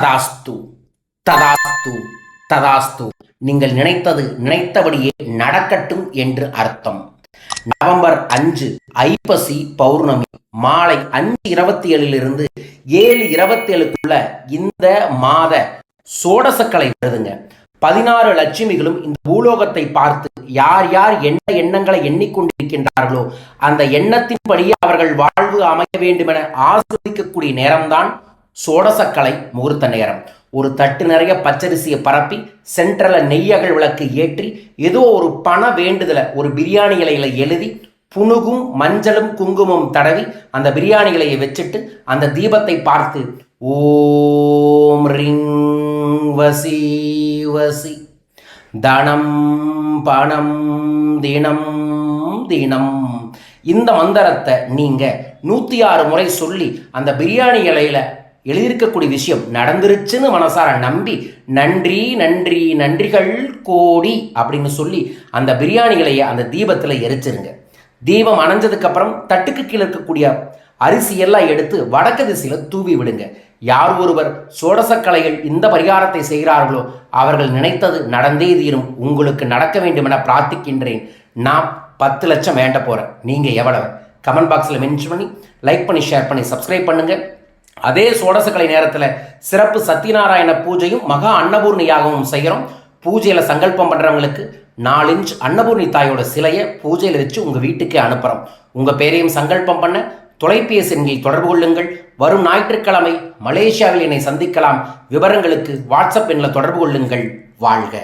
ததாஸ்து. ததாஸ்து. ததாஸ்து. நீங்கள் நினைத்தது நினைத்தபடியே நடக்கட்டும் என்று அர்த்தம். நவம்பர் அஞ்சு ஐப்பசி பௌர்ணமி மாலை அஞ்சு இருபத்தி ஏழிலிருந்து ஏழு இருபத்தி ஏழுக்குள்ள இந்த மாத சோடசக்கலை வருதுங்க. பதினாறு லட்சுமிகளும் இந்த பூலோகத்தை பார்த்து யார் யார் என்ன எண்ணங்களை எண்ணிக்கொண்டிருக்கின்றார்களோ அந்த எண்ணத்தின்படியே அவர்கள் வாழ்வு அமைய வேண்டும் என ஆஸ்வதிக்கக்கூடிய நேரம்தான் சோடசக்கலை முகூர்த்த நேரம். ஒரு தட்டு நிறைய பச்சரிசியை பரப்பி சென்ட்ரல நெய்யகல் விளக்கு ஏற்றி ஏதோ ஒரு பண வேண்டுதலை ஒரு பிரியாணி இலையில எழுதி புணுகும் மஞ்சளும் குங்குமம் தடவி அந்த பிரியாணி இலையை வச்சுட்டு அந்த தீபத்தை பார்த்து ஓம் ரிங் வசி வசி தனம் பணம் தினம் தினம். இந்த மந்திரத்தை நீங்க நூத்தி ஆறு முறை சொல்லி அந்த பிரியாணி இலையில எழுதியிருக்கக்கூடிய விஷயம் நடந்துருச்சுன்னு மனசார நம்பி நன்றி நன்றி நன்றிகள் கோடி அப்படின்னு சொல்லி அந்த பிரியாணிகளையே அந்த தீபத்தில் எரிச்சிருங்க. தீபம் அணைஞ்சதுக்கப்புறம் தட்டுக்கு கீழே இருக்கக்கூடிய அரிசி எல்லாம் எடுத்து வடக்கு திசையில் தூவி விடுங்க. யார் ஒருவர் சோடசக்கலைகள் இந்த பரிகாரத்தை செய்கிறார்களோ அவர்கள் நினைத்தது நடந்தே தீரும். உங்களுக்கு நடக்க வேண்டும் என பிரார்த்திக்கின்றேன். நான் பத்து லட்சம் வேண்ட போகிறேன் நீங்கள் எவ்வளவு? கமெண்ட் பாக்ஸில் மென்ஷன் பண்ணி லைக் பண்ணி ஷேர் பண்ணி சப்ஸ்கிரைப் பண்ணுங்கள் அதே சோடசக்கலை நேரத்தில் சிறப்பு சத்தியநாராயண பூஜையும் மகா அன்னபூர்ணி யாகமும் செய்கிறோம் பூஜையில் சங்கல்பம் பண்ணுறவங்களுக்கு நாலு இன்ச் அன்னபூர்ணி தாயோட சிலையை பூஜையில் வச்சு உங்கள் வீட்டுக்கே அனுப்புகிறோம் உங்கள் பேரையும் சங்கல்பம் பண்ண தொலைபேசி எண்ணில் தொடர்பு கொள்ளுங்கள். வரும் ஞாயிற்றுக்கிழமை மலேசியாவில் என்னை சந்திக்கலாம். விவரங்களுக்கு வாட்ஸ்அப் எண்ணில் தொடர்பு கொள்ளுங்கள். வாழ்க.